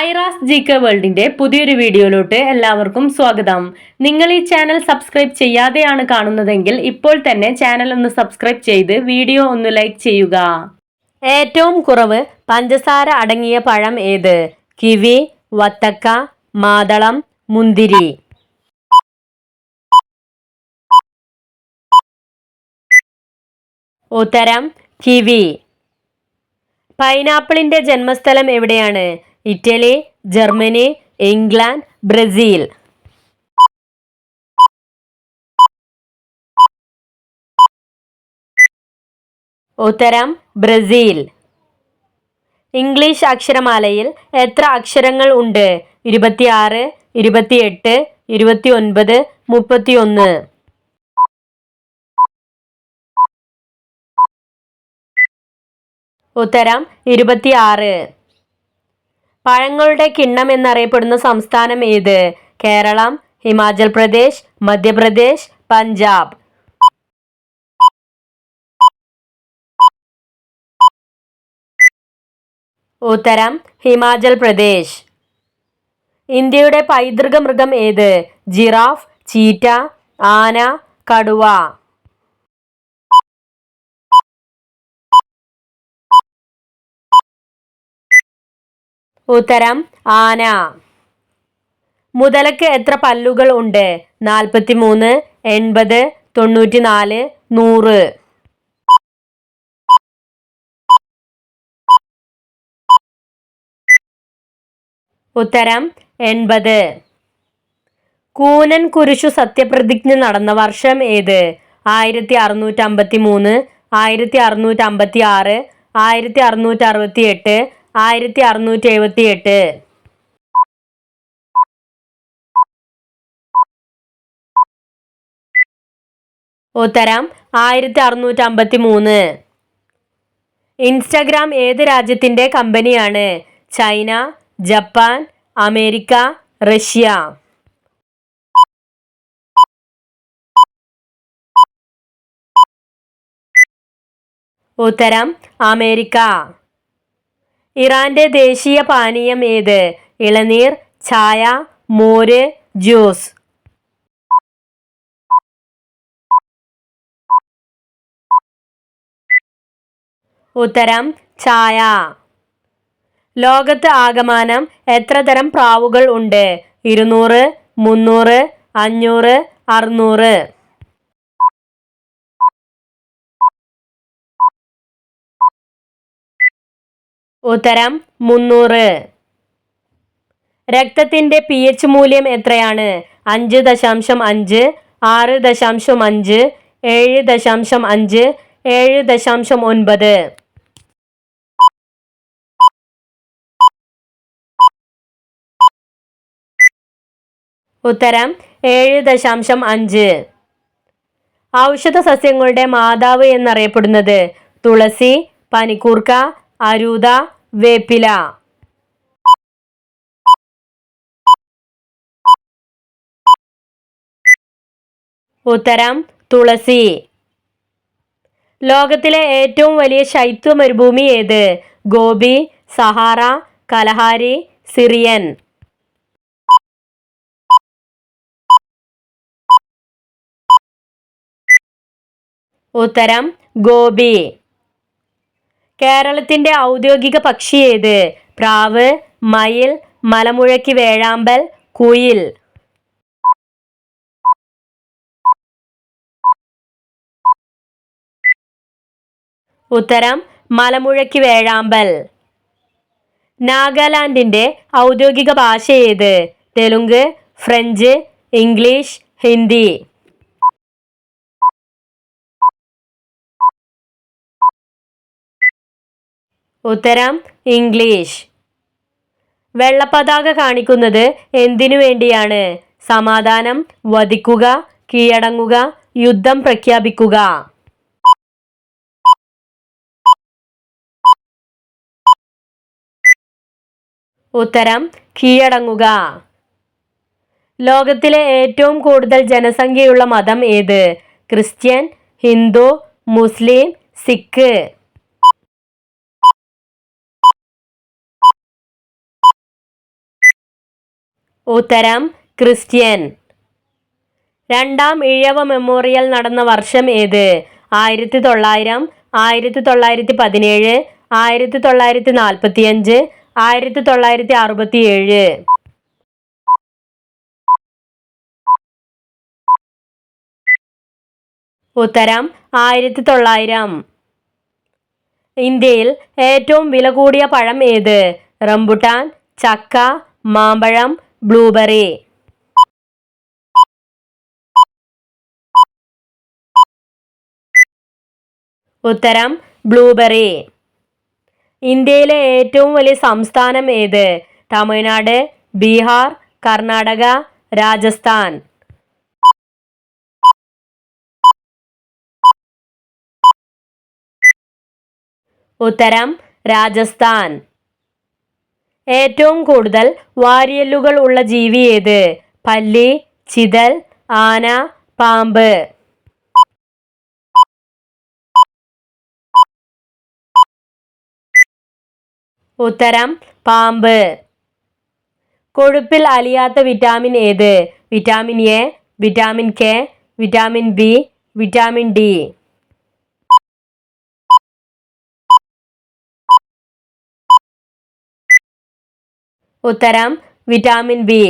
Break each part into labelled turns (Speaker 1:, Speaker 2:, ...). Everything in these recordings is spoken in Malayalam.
Speaker 1: ഐറാസ് ജി കെ വേൾഡിന്റെ പുതിയൊരു വീഡിയോയിലോട്ട് എല്ലാവർക്കും സ്വാഗതം. നിങ്ങൾ ഈ ചാനൽ സബ്സ്ക്രൈബ് ചെയ്യാതെയാണ് കാണുന്നതെങ്കിൽ ഇപ്പോൾ തന്നെ ചാനൽ ഒന്ന് സബ്സ്ക്രൈബ് ചെയ്ത് വീഡിയോ ഒന്ന് ലൈക്ക് ചെയ്യുക. ഏറ്റവും കുറവ് പഞ്ചസാര അടങ്ങിയ പഴം ഏത്? കിവി വത്തക്ക മാതളം മുന്തിരി. ഉത്തരം കിവി. പൈനാപ്പിളിന്റെ ജന്മസ്ഥലം എവിടെയാണ്? Italy Germany England Brazil. ഉത്തരം ബ്രസീൽ. ഇംഗ്ലീഷ് അക്ഷരമാലയിൽ എത്ര അക്ഷരങ്ങൾ ഉണ്ട്? ഇരുപത്തിയാറ് ഇരുപത്തിയെട്ട് ഇരുപത്തി ഒൻപത് മുപ്പത്തിയൊന്ന്. ഉത്തരം ഇരുപത്തിയാറ്. പഴങ്ങളുടെ കിണ്ണം എന്നറിയപ്പെടുന്ന സംസ്ഥാനം ഏത്? കേരളം ഹിമാചൽ പ്രദേശ് മധ്യപ്രദേശ് പഞ്ചാബ്. ഉത്തരം ഹിമാചൽ പ്രദേശ്. ഇന്ത്യയുടെ പൈതൃക മൃഗം ഏത്? ജിറാഫ് ചീറ്റ ആന കടുവ. ഉത്തരം ആന. മുതലക്ക് എത്ര പല്ലുകൾ ഉണ്ട്? നാൽപ്പത്തി മൂന്ന് എൺപത് തൊണ്ണൂറ്റി നാല് നൂറ്. ഉത്തരം എൺപത്. കൂനൻ കുരിശു സത്യപ്രതിജ്ഞ നടന്ന വർഷം ഏത്? ആയിരത്തി അറുന്നൂറ്റി അമ്പത്തി മൂന്ന് ആയിരത്തി അറുന്നൂറ്റി അമ്പത്തി ആറ് ആയിരത്തി അറുന്നൂറ്റി അറുപത്തി എട്ട് ആയിരത്തി അറുന്നൂറ്റി എഴുപത്തി എട്ട് ഉത്തരം ആയിരത്തി അറുന്നൂറ്റി അമ്പത്തി മൂന്ന് ഇൻസ്റ്റഗ്രാം ഏത് രാജ്യത്തിന്റെ കമ്പനിയാണ്? China Japan America Russia. ഉത്തരം അമേരിക്ക. ഇറാന്റെ ദേശീയ പാനീയം ഏത്? ഇളനീർ ചായ മോര് ജ്യൂസ്. ഉത്തരം ചായ. ലോകത്ത് ആകമാനം എത്ര തരം പ്രാവുകൾ ഉണ്ട്? ഇരുന്നൂറ് മുന്നൂറ് അഞ്ഞൂറ് അറുന്നൂറ്. ഉത്തരം മുന്നൂറ്. രക്തത്തിന്റെ പി എച്ച് മൂല്യം എത്രയാണ്? അഞ്ച് ദശാംശം അഞ്ച് ആറ് ദശാംശം അഞ്ച് ഏഴ് ദശാംശം അഞ്ച് ഏഴ് ദശാംശം ഒൻപത്. ഉത്തരം ഏഴ് ദശാംശം അഞ്ച്. ഔഷധ സസ്യങ്ങളുടെ മാതാവ് എന്നറിയപ്പെടുന്നത് തുളസി പനിക്കൂർക്ക അരൂത വേപ്പില. ഉത്തരം തുളസി. ലോകത്തിലെ ഏറ്റവും വലിയ ശൈത്യ മരുഭൂമി ഏത്? Gobi Sahara Kalahari Syrian. ഉത്തരം ഗോപി. കേരളത്തിന്റെ ഔദ്യോഗിക പക്ഷി ഏത്? പ്രാവ് മയിൽ മലമുഴക്കി വേഴാമ്പൽ കുയിൽ. ഉത്തരം മലമുഴക്കി വേഴാമ്പൽ. നാഗാലാൻഡിന്റെ ഔദ്യോഗിക ഭാഷ ഏത്? Telugu French English Hindi. ഉത്തരം ഇംഗ്ലീഷ്. വെള്ളപ്പതാക കാണിക്കുന്നത് എന്തിനു വേണ്ടിയാണ്? സമാധാനം വധിക്കുക കീഴടങ്ങുക യുദ്ധം പ്രഖ്യാപിക്കുക. ഉത്തരം കീഴടങ്ങുക. ലോകത്തിലെ ഏറ്റവും കൂടുതൽ ജനസംഖ്യയുള്ള മതം ഏത്? Christian Hindu Muslim Sikh. ഉത്തരം ക്രിസ്ത്യൻ. രണ്ടാം ഇഴവ മെമ്മോറിയൽ നടന്ന വർഷം ഏത്? ആയിരത്തി തൊള്ളായിരം ആയിരത്തി തൊള്ളായിരത്തി പതിനേഴ് ആയിരത്തി തൊള്ളായിരത്തി നാൽപ്പത്തി അഞ്ച് ആയിരത്തി തൊള്ളായിരത്തി അറുപത്തി ഏഴ് ഉത്തരം ആയിരത്തി തൊള്ളായിരം ഇന്ത്യയിൽ ഏറ്റവും വില കൂടിയ പഴം ഏത്? റംബുട്ടാൻ ചക്ക മാമ്പഴം ബ്ലൂബെറി. ഉത്തരം ബ്ലൂബെറി. ഇന്ത്യയിലെ ഏറ്റവും വലിയ സംസ്ഥാനം ഏത്? തമിഴ്നാട് ബീഹാർ കർണാടക രാജസ്ഥാൻ. ഉത്തരം രാജസ്ഥാൻ. ഏറ്റവും കൂടുതൽ വാരിയല്ലുകൾ ഉള്ള ജീവി ഏത്? പല്ലി ചിതൽ ആന പാമ്പ്. ഉത്തരം പാമ്പ്. കൊഴുപ്പിൽ അലിയാത്ത വിറ്റാമിൻ ഏത്? Vitamin A vitamin K vitamin B vitamin D. ഉത്തരം വിറ്റാമിൻ ബി.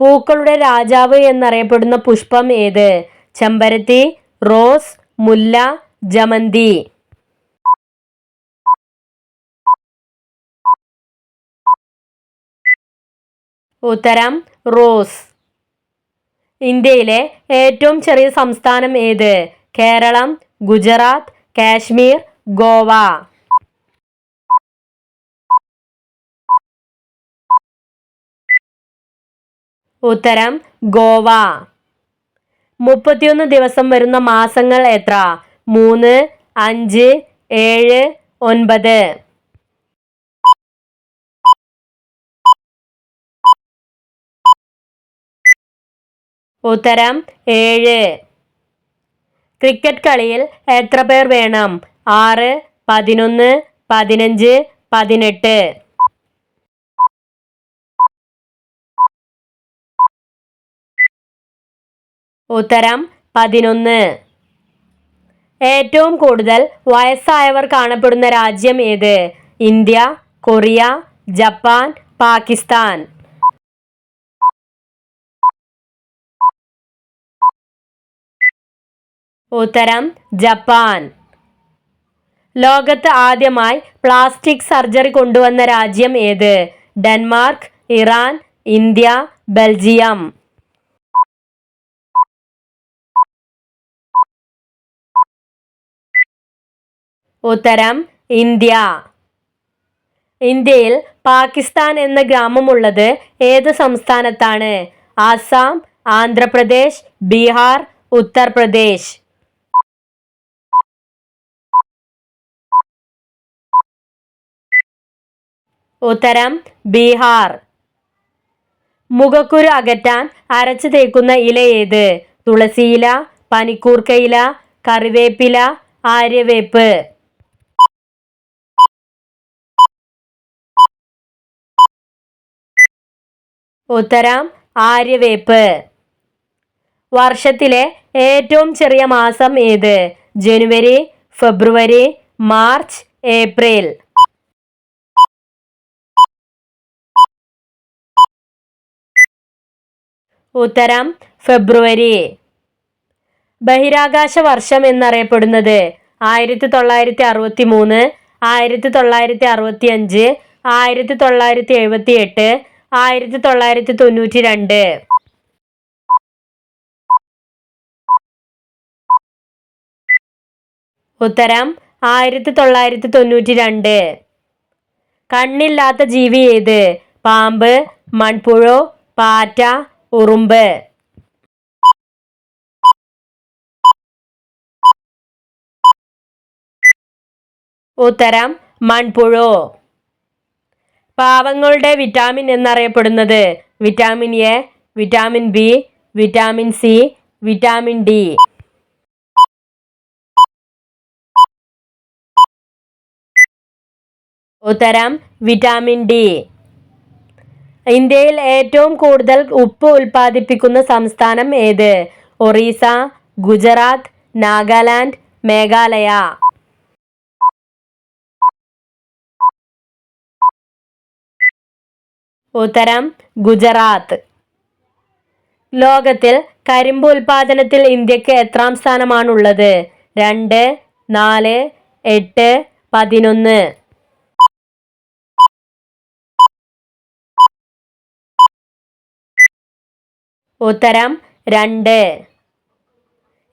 Speaker 1: പൂക്കളുടെ രാജാവ് എന്നറിയപ്പെടുന്ന പുഷ്പം ഏത്? ചെമ്പരത്തി റോസ് മുല്ല ജമന്തി. ഉത്തരം റോസ്. ഇന്ത്യയിലെ ഏറ്റവും ചെറിയ സംസ്ഥാനം ഏത്? കേരളം ഗുജറാത്ത് കാശ്മീർ ഗോവ. ഉത്തരം ഗോവ. മുപ്പത്തിയൊന്ന് ദിവസം വരുന്ന മാസങ്ങൾ എത്ര? മൂന്ന് അഞ്ച് ഏഴ് ഒൻപത്. ഉത്തരം ഏഴ്. ക്രിക്കറ്റ് കളിയിൽ എത്ര പേർ വേണം? ആറ് പതിനൊന്ന് പതിനഞ്ച് പതിനെട്ട്. ഉത്തരം പതിനൊന്ന്. ഏറ്റവും കൂടുതൽ വയസ്സായവർ കാണപ്പെടുന്ന രാജ്യം ഏത്? India Korea Japan Pakistan. ഉത്തരം ജപ്പാൻ. ലോകത്ത് ആദ്യമായി പ്ലാസ്റ്റിക് സർജറി കൊണ്ടുവന്ന രാജ്യം ഏത്? Denmark Iran India Belgium. ഉത്തരം ഇന്ത്യ. ഇന്ത്യയിൽ പാകിസ്ഥാൻ എന്ന ഗ്രാമമുള്ളത് ഏത് സംസ്ഥാനത്താണ്? ആസാം ആന്ധ്രാപ്രദേശ് ബീഹാർ ഉത്തർപ്രദേശ്. ഉത്തരം ബീഹാർ. മുഖക്കുരു അകറ്റാൻ അരച്ചു തേക്കുന്ന ഇല ഏത്? തുളസിയില പനിക്കൂർക്കയില കറിവേപ്പില ആര്യവേപ്പ്. ഉത്തരം ആര്യവേപ്പ്. വർഷത്തിലെ ഏറ്റവും ചെറിയ മാസം ഏത്? ജനുവരി ഫെബ്രുവരി മാർച്ച് ഏപ്രിൽ. ഉത്തരം ഫെബ്രുവരി. ബഹിരാകാശ വർഷം എന്നറിയപ്പെടുന്നത് ആയിരത്തി തൊള്ളായിരത്തി അറുപത്തി മൂന്ന് ആയിരത്തി തൊള്ളായിരത്തി അറുപത്തി അഞ്ച് ആയിരത്തി തൊള്ളായിരത്തി എഴുപത്തി എട്ട് ആയിരത്തി തൊള്ളായിരത്തി തൊണ്ണൂറ്റി രണ്ട് ഉത്തരം ആയിരത്തി തൊള്ളായിരത്തി തൊണ്ണൂറ്റി രണ്ട് കണ്ണില്ലാത്ത ജീവി ഏത്? പാമ്പ് മൺപുഴു പാറ്റ ഉറുമ്പ്. ഉത്തരം മൺപുഴു. പാവങ്ങളുടെ വിറ്റാമിൻ എന്നറിയപ്പെടുന്നത്? Vitamin A vitamin B vitamin C vitamin D. ഉത്തരം വിറ്റാമിൻ ഡി. ഇന്ത്യയിൽ ഏറ്റവും കൂടുതൽ ഉപ്പ് ഉൽപ്പാദിപ്പിക്കുന്ന സംസ്ഥാനം ഏത്? ഒറീസ ഗുജറാത്ത് നാഗാലാൻഡ് മേഘാലയ. ഉത്തരം ഗുജറാത്ത്. ലോകത്തിൽ കരിമ്പ് ഉൽപാദനത്തിൽ ഇന്ത്യയ്ക്ക് എത്രാം സ്ഥാനമാണുള്ളത്? രണ്ട് നാല് എട്ട് പതിനൊന്ന്. ഉത്തരം രണ്ട്.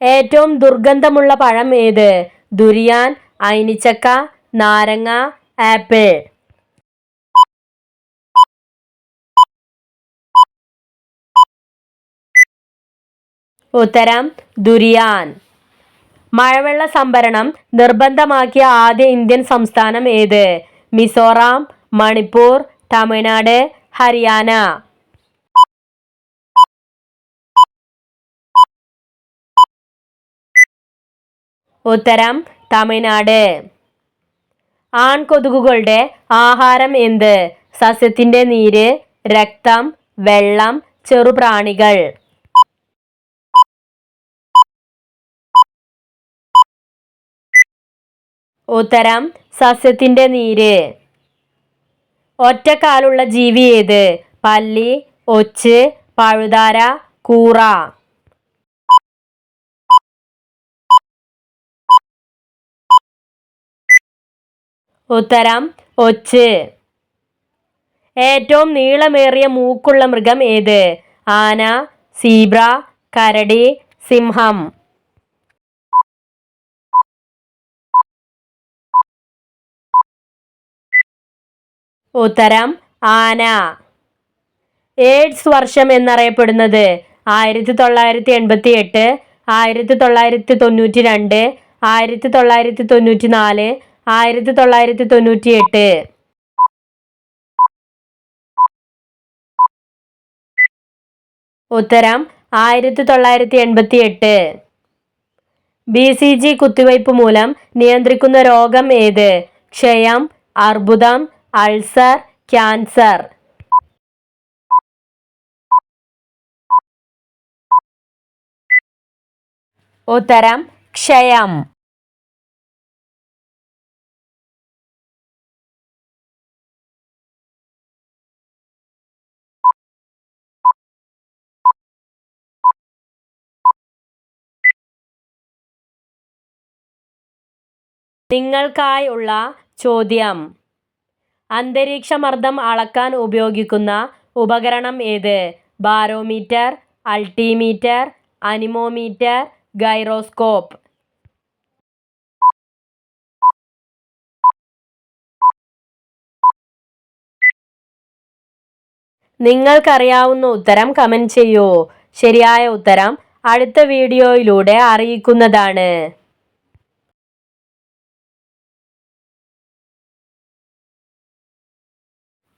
Speaker 1: ഏറ്റവും ദുർഗന്ധമുള്ള പഴം ഏത്? ദുരിയാൻ ഐനിച്ചക്ക നാരങ്ങ ആപ്പിൾ. ഉത്തരം ദുരിയാൻ. മഴവെള്ള സംഭരണം നിർബന്ധമാക്കിയ ആദ്യ ഇന്ത്യൻ സംസ്ഥാനം ഏത്? മിസോറാം മണിപ്പൂർ തമിഴ്നാട് ഹരിയാന. ഉത്തരം തമിഴ്നാട്. ആൺകൊതുകുകളുടെ ആഹാരം എന്ത്? സസ്യത്തിന്റെ നീര് രക്തം വെള്ളം ചെറുപ്രാണികൾ. ഉത്തരം സസ്യത്തിന്റെ നീര്. ഒറ്റക്കാലുള്ള ജീവി ഏത്? പല്ലി ഒച്ച് പഴുതാര കൂറ. ഉത്തരം ഒച്ച്. ഏറ്റവും നീളമേറിയ മൂക്കുള്ള മൃഗം ഏത്? ആന സീബ്ര കരടി സിംഹം. ഉത്തരം ആന. എയ്ഡ്സ് വർഷം എന്നറിയപ്പെടുന്നത് ആയിരത്തി തൊള്ളായിരത്തി എൺപത്തി എട്ട് ആയിരത്തി തൊള്ളായിരത്തി തൊണ്ണൂറ്റി രണ്ട് ആയിരത്തി തൊള്ളായിരത്തി തൊണ്ണൂറ്റി നാല് ആയിരത്തി തൊള്ളായിരത്തി തൊണ്ണൂറ്റി എട്ട് ഉത്തരം ആയിരത്തി തൊള്ളായിരത്തി എൺപത്തി എട്ട് ബി സി ജി കുത്തിവയ്പ് മൂലം നിയന്ത്രിക്കുന്ന രോഗം ഏത്? ക്ഷയം അർബുദം അൾസർ ക്യാൻസർ. ഉത്തരം ക്ഷയം. നിങ്ങൾക്കായുള്ള ചോദ്യം. അന്തരീക്ഷമർദ്ദം അളക്കാൻ ഉപയോഗിക്കുന്ന ഉപകരണം ഏത്? Barometer altimeter anemometer gyroscope. നിങ്ങൾക്കറിയാവുന്ന ഉത്തരം കമന്റ് ചെയ്യൂ. ശരിയായ ഉത്തരം അടുത്ത വീഡിയോയിലൂടെ അറിയിക്കുന്നതാണ്.